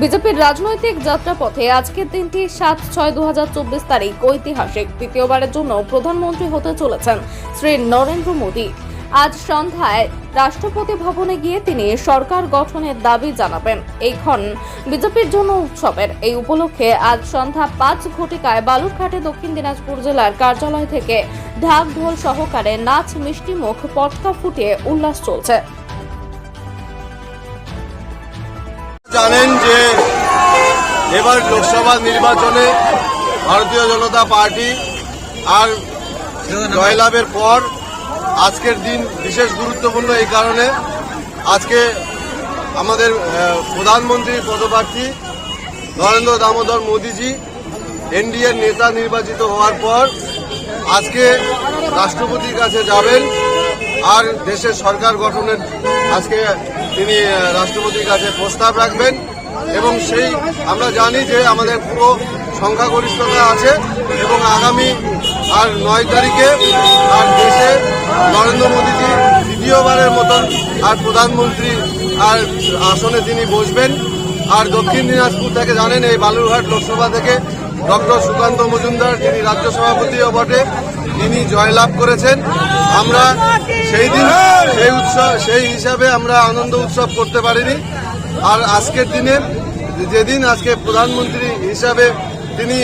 বিজেপির রাজনৈতিক যাত্রাপথে আজকের দিনটি সাত ছয় দু তারিখ ঐতিহাসিক। দ্বিতীয়বারের জন্য প্রধানমন্ত্রী হতে চলেছেন শ্রী নরেন্দ্র মোদী। আজ সন্ধ্যায় রাষ্ট্রপতি ভবনে গিয়ে তিনি সরকার গঠনের দাবি জানাবেন। এইক্ষণ বিজেপির জন্য উৎসবের। এই উপলক্ষে আজ সন্ধ্যা পাঁচ ঘটিকায় বালুরঘাটে দক্ষিণ দিনাজপুর জেলার কার্যালয় থেকে ঢাক ঢোল সহকারে নাচ মিষ্টি মুখ পটকা ফুটিয়ে উল্লাস চলছে। জানেন এবার লোকসভা নির্বাচনে ভারতীয় জনতা পার্টি আর জয়লাভের পর আজকের দিন বিশেষ গুরুত্বপূর্ণ এই কারণে আজকে আমাদের প্রধানমন্ত্রী পদপ্রার্থী নরেন্দ্র দামোদর মোদীজি এনডিএর নেতা নির্বাচিত হওয়ার পর আজকে রাষ্ট্রপতির কাছে যাবেন আর দেশের সরকার গঠনের আজকে তিনি রাষ্ট্রপতির কাছে প্রস্তাব রাখবেন। এবং সেই আমরা জানি যে আমাদের পুরো সংখ্যাগরিষ্ঠতা আছে এবং আগামী আর নয় তারিখে আর দেশে নরেন্দ্র মোদীজি দ্বিতীয়বারের মতন আর প্রধানমন্ত্রী আর আসনে তিনি বসবেন। আর দক্ষিণ দিনাজপুর থেকে জানেন এই বালুরঘাট লোকসভা থেকে ডক্টর সুকান্ত মজুমদার, যিনি রাজ্য সভাপতিও বটে তিনি জয়লাভ করেছেন। আমরা সেই দিন, সেই উৎসব, সেই হিসাবে আমরা আনন্দ উৎসব করতে পারিনি। আর আজকের দিনে যেদিন আজকে প্রধানমন্ত্রী হিসাবে তিনি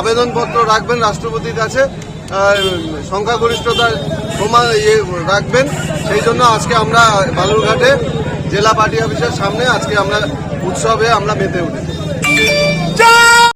আবেদনপত্র রাখবেন রাষ্ট্রপতির কাছে সংখ্যাগরিষ্ঠতার প্রমাণ ইয়ে রাখবেন, সেই জন্য আজকে আমরা বালুরঘাটে জেলা পার্টি অফিসের সামনে আজকে আমরা উৎসবে আমরা মেতে উঠেছি।